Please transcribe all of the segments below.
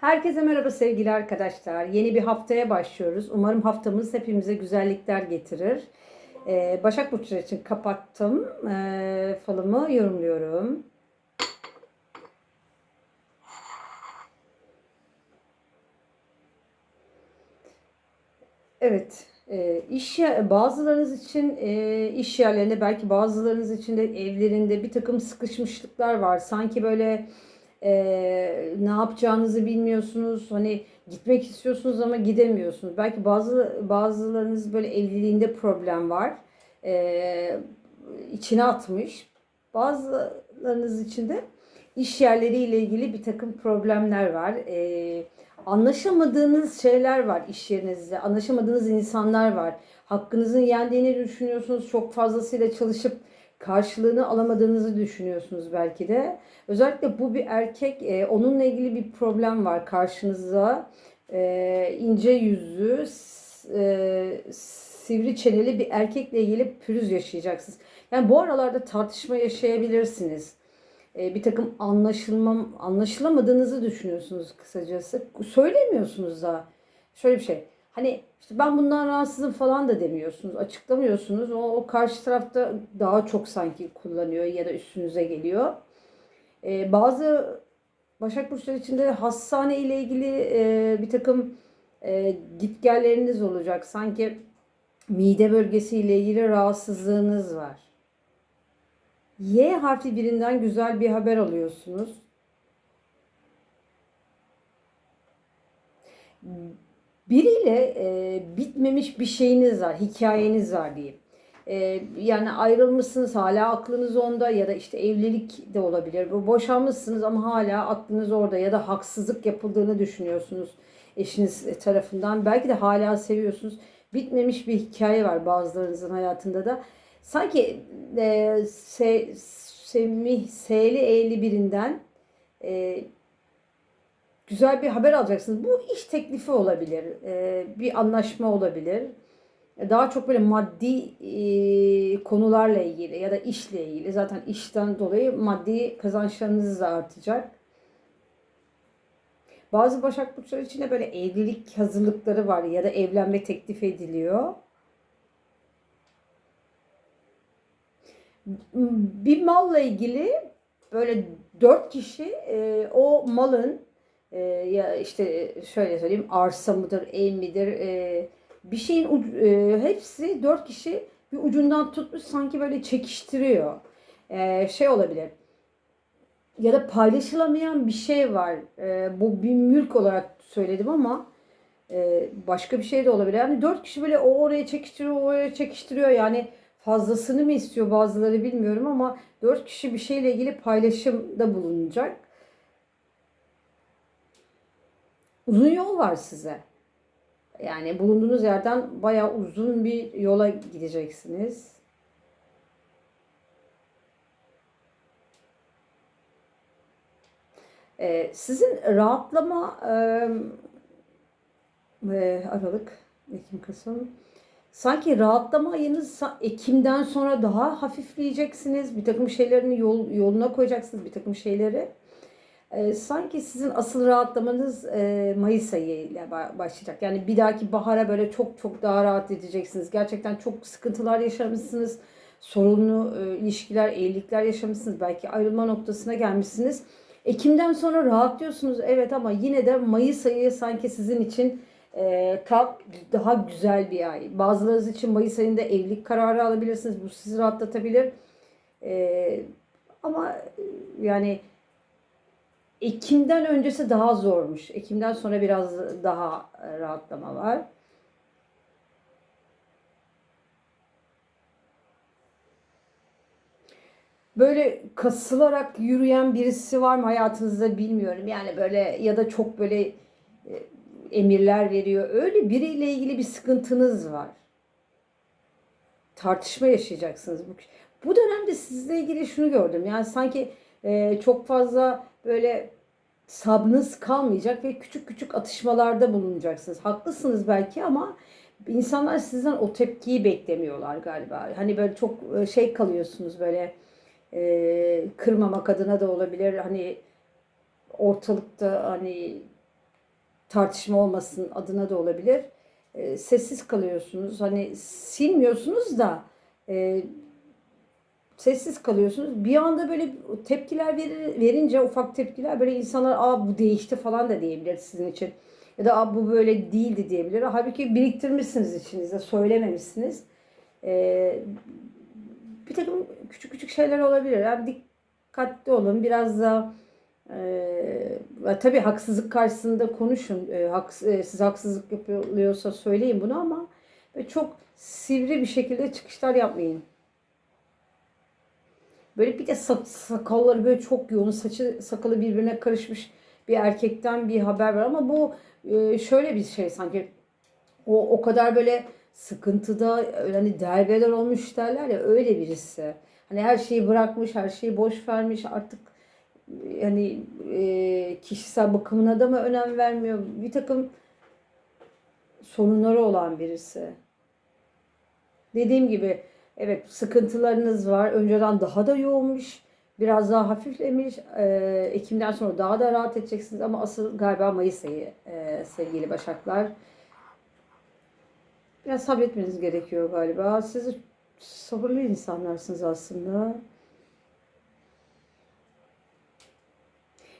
Herkese merhaba sevgili arkadaşlar. Yeni bir haftaya başlıyoruz. Umarım haftamız hepimize güzellikler getirir. Ee, Başak Burçları için kapattım. Ee, falımı yorumluyorum. Evet, e, iş bazılarınız için e, iş yerlerinde belki bazılarınız için de evlerinde bir takım sıkışmışlıklar var. Sanki böyle e, ne yapacağınızı bilmiyorsunuz. Hani gitmek istiyorsunuz ama gidemiyorsunuz. Belki bazı bazılarınız böyle evliliğinde problem var. E, içine atmış. Bazılarınız için de iş yerleriyle ilgili bir takım problemler var. E, anlaşamadığınız şeyler var iş yerinizde. Anlaşamadığınız insanlar var. Hakkınızın yendiğini düşünüyorsunuz. Çok fazlasıyla çalışıp karşılığını alamadığınızı düşünüyorsunuz belki de. Özellikle bu bir erkek, e, onunla ilgili bir problem var karşınızda. E, ince yüzlü, e, sivri çeneli bir erkekle ilgili pürüz yaşayacaksınız. Yani bu aralarda tartışma yaşayabilirsiniz. E, bir takım anlaşılmam, anlaşılamadığınızı düşünüyorsunuz kısacası. Söylemiyorsunuz da. Şöyle bir şey. Hani işte ben bundan rahatsızım falan da demiyorsunuz. Açıklamıyorsunuz. O, o karşı tarafta daha çok sanki kullanıyor ya da üstünüze geliyor. E, bazı Başak Burçları için de hastane ile ilgili e, bir takım e, gitgelleriniz olacak. Sanki mide bölgesi ile ilgili rahatsızlığınız var. Y harfi birinden güzel bir haber alıyorsunuz. Biriyle e, bitmemiş bir şeyiniz var, hikayeniz var diyeyim. E, yani ayrılmışsınız hala aklınız onda ya da işte evlilik de olabilir. Boşanmışsınız ama hala aklınız orada ya da haksızlık yapıldığını düşünüyorsunuz eşiniz tarafından. Belki de hala seviyorsunuz. Bitmemiş bir hikaye var bazılarınızın hayatında da. Sanki e, se, Semih S'li E'li birinden e, güzel bir haber alacaksınız. Bu iş teklifi olabilir, e, bir anlaşma olabilir. Daha çok böyle maddi e, konularla ilgili ya da işle ilgili. Zaten işten dolayı maddi kazançlarınız da artacak. Bazı Başak Burçları için de böyle evlilik hazırlıkları var ya da evlenme teklif ediliyor. bir malla ilgili böyle dört kişi e, o malın e, ya işte şöyle söyleyeyim arsa mıdır, ev midir e, bir şeyin uc- e, hepsi dört kişi bir ucundan tutmuş sanki böyle çekiştiriyor. E, şey olabilir ya da paylaşılamayan bir şey var. E, bu bir mülk olarak söyledim ama e, başka bir şey de olabilir. Yani dört kişi böyle o oraya çekiştiriyor, o oraya çekiştiriyor. Yani fazlasını mı istiyor bazıları bilmiyorum ama dört kişi bir şeyle ilgili paylaşımda bulunacak. Uzun yol var size. Yani bulunduğunuz yerden bayağı uzun bir yola gideceksiniz. Ee, sizin rahatlama e, Aralık, Ekim, Kasım. Sanki rahatlama ayınız Ekim'den sonra daha hafifleyeceksiniz. Bir takım şeylerini yol, yoluna koyacaksınız. Bir takım şeyleri. Ee, sanki sizin asıl rahatlamanız e, Mayıs ayı ile ba- başlayacak. Yani bir dahaki bahara böyle çok çok daha rahat edeceksiniz. Gerçekten çok sıkıntılar yaşamışsınız. Sorunlu e, ilişkiler, evlilikler yaşamışsınız. Belki ayrılma noktasına gelmişsiniz. Ekim'den sonra rahatlıyorsunuz evet ama yine de Mayıs ayı sanki sizin için e, daha güzel bir ay. Bazılarınız için Mayıs ayında evlilik kararı alabilirsiniz. Bu sizi rahatlatabilir. E, ama e, yani Ekim'den öncesi daha zormuş. Ekim'den sonra biraz daha e, rahatlama var. Böyle kasılarak yürüyen birisi var mı hayatınızda bilmiyorum. Yani böyle ya da çok böyle e, emirler veriyor. Öyle biriyle ilgili bir sıkıntınız var. Tartışma yaşayacaksınız. Bu, dönemde sizle ilgili şunu gördüm. Yani sanki e, çok fazla böyle sabrınız kalmayacak ve küçük küçük atışmalarda bulunacaksınız. Haklısınız belki ama insanlar sizden o tepkiyi beklemiyorlar galiba. Hani böyle çok e, şey kalıyorsunuz böyle e, kırmamak adına da olabilir. Hani ortalıkta hani tartışma olmasın adına da olabilir. E, sessiz kalıyorsunuz. Hani silmiyorsunuz da e, sessiz kalıyorsunuz. Bir anda böyle tepkiler verir, verince ufak tepkiler böyle insanlar aa bu değişti falan da diyebilir sizin için. Ya da aa bu böyle değildi diyebilir. Halbuki biriktirmişsiniz içinizde söylememişsiniz. Ee, bir takım küçük küçük şeyler olabilir. Yani dikkatli olun. Biraz da e, tabii haksızlık karşısında konuşun. E, haks, e, siz haksızlık yapılıyorsa söyleyin bunu ama çok sivri bir şekilde çıkışlar yapmayın. Böyle bir de sak- sakalları böyle çok yoğun, saçı sakalı birbirine karışmış bir erkekten bir haber var ama bu e, şöyle bir şey sanki o o kadar böyle sıkıntıda hani derbeder olmuş derler ya öyle birisi. Hani her şeyi bırakmış, her şeyi boş vermiş artık yani e, kişisel bakımına da mı önem vermiyor? Bir takım sorunları olan birisi. Dediğim gibi evet sıkıntılarınız var. Önceden daha da yoğunmuş. Biraz daha hafiflemiş. Ee, Ekim'den sonra daha da rahat edeceksiniz ama asıl galiba Mayıs ayı e, sevgili Başaklar. Biraz sabretmeniz gerekiyor galiba. Siz sabırlı insanlarsınız aslında.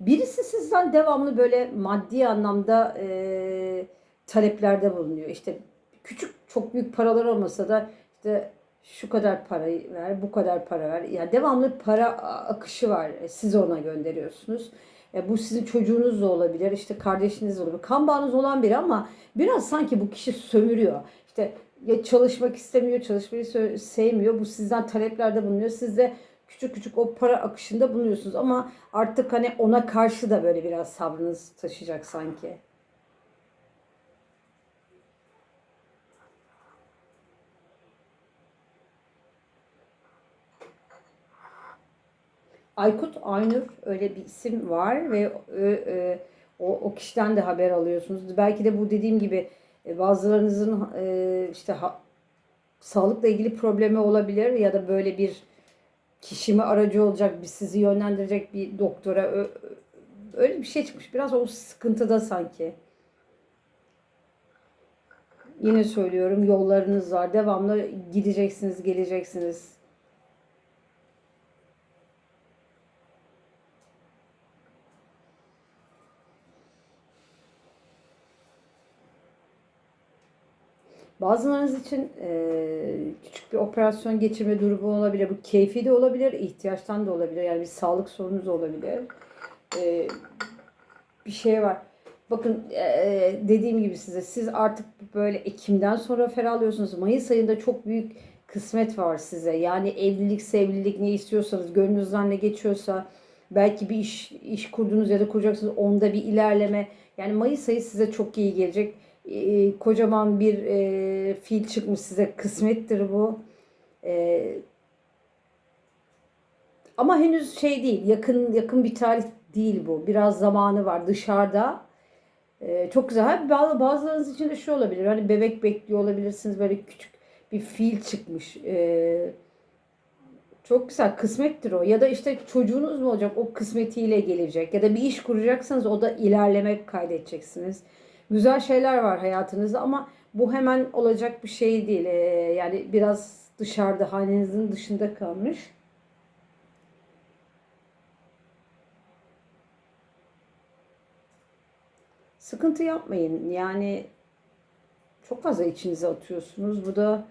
Birisi sizden devamlı böyle maddi anlamda e, taleplerde bulunuyor. İşte küçük çok büyük paralar olmasa da işte şu kadar parayı ver, bu kadar para ver. Yani devamlı para akışı var. E, Siz ona gönderiyorsunuz. E, bu sizin çocuğunuz da olabilir, işte kardeşiniz de olabilir. Kan bağınız olan biri ama biraz sanki bu kişi sömürüyor. İşte ya çalışmak istemiyor, çalışmayı sevmiyor. Bu sizden taleplerde bulunuyor. Siz de küçük küçük o para akışında bulunuyorsunuz. Ama artık hani ona karşı da böyle biraz sabrınız taşıyacak sanki. Aykut Aynur öyle bir isim var ve e, e, o, o kişiden de haber alıyorsunuz. Belki de bu dediğim gibi e, bazılarınızın e, işte ha- sağlıkla ilgili problemi olabilir ya da böyle bir kişi mi aracı olacak, bir sizi yönlendirecek bir doktora öyle bir şey çıkmış. Biraz o sıkıntıda sanki. Yine söylüyorum yollarınız var. Devamlı gideceksiniz, geleceksiniz. Bazılarınız için e, küçük bir operasyon geçirme durumu olabilir. Bu keyfi de olabilir, ihtiyaçtan da olabilir. Yani bir sağlık sorunuz olabilir. E, bir şey var. Bakın e, dediğim gibi size siz artık böyle Ekim'den sonra ferahlıyorsunuz. Mayıs ayında çok büyük kısmet var size. Yani evlilik, sevgililik ne istiyorsanız, gönlünüzden ne geçiyorsa belki bir iş iş kurdunuz ya da kuracaksınız onda bir ilerleme. Yani Mayıs ayı size çok iyi gelecek. E, kocaman bir e, fil çıkmış size kısmettir bu. E, ama henüz şey değil, yakın yakın bir tarih değil bu. Biraz zamanı var dışarıda. Ee, çok güzel. Ha, bazı- Bazılarınız için de şu olabilir. Hani bebek bekliyor olabilirsiniz. Böyle küçük bir fil çıkmış. Ee, çok güzel. Kısmettir o. Ya da işte çocuğunuz mu olacak? O kısmetiyle gelecek. Ya da bir iş kuracaksanız o da ilerlemek kaydedeceksiniz. Güzel şeyler var hayatınızda ama bu hemen olacak bir şey değil. Ee, yani biraz dışarıda, hanenizin dışında kalmış. Sıkıntı yapmayın. Yani çok fazla içinize atıyorsunuz. Bu da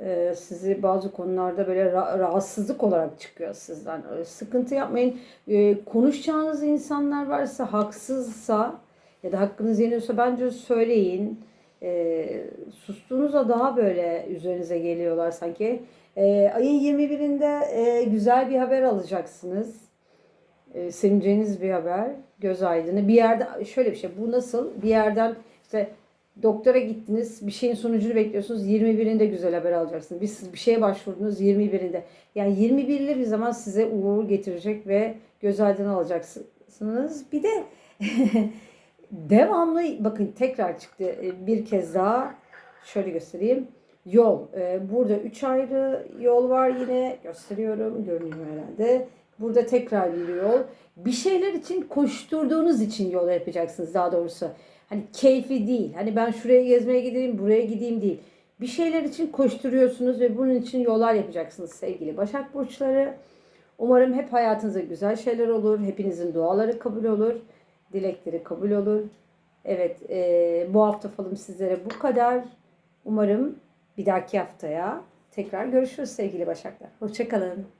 e, sizi bazı konularda böyle ra- rahatsızlık olarak çıkıyor sizden. E, sıkıntı yapmayın. E, konuşacağınız insanlar varsa, haksızsa ya da hakkınız yeniyorsa bence söyleyin. E, sustuğunuzda daha böyle üzerinize geliyorlar sanki. E, ayın 21'inde e, güzel bir haber alacaksınız e, sevineceğiniz bir haber. Göz aydını. Bir yerde şöyle bir şey. Bu nasıl? Bir yerden işte doktora gittiniz. Bir şeyin sonucunu bekliyorsunuz. 21'inde güzel haber alacaksınız. Bir, bir şeye başvurdunuz 21'inde. Yani 21'li bir zaman size uğur getirecek ve göz aydını alacaksınız. Bir de devamlı bakın tekrar çıktı E, bir kez daha şöyle göstereyim. Yol. E, Burada üç ayrı yol var yine gösteriyorum. Görünüyor herhalde. Burada tekrar bir yol. Bir şeyler için koşturduğunuz için yol yapacaksınız daha doğrusu. Hani keyfi değil. Hani ben şuraya gezmeye gideyim, buraya gideyim değil. Bir şeyler için koşturuyorsunuz ve bunun için yollar yapacaksınız sevgili Başak Burçları. Umarım hep hayatınızda güzel şeyler olur. Hepinizin duaları kabul olur. Dilekleri kabul olur. Evet eee, bu hafta falım sizlere bu kadar. Umarım bir dahaki haftaya tekrar görüşürüz sevgili Başaklar. Hoşçakalın.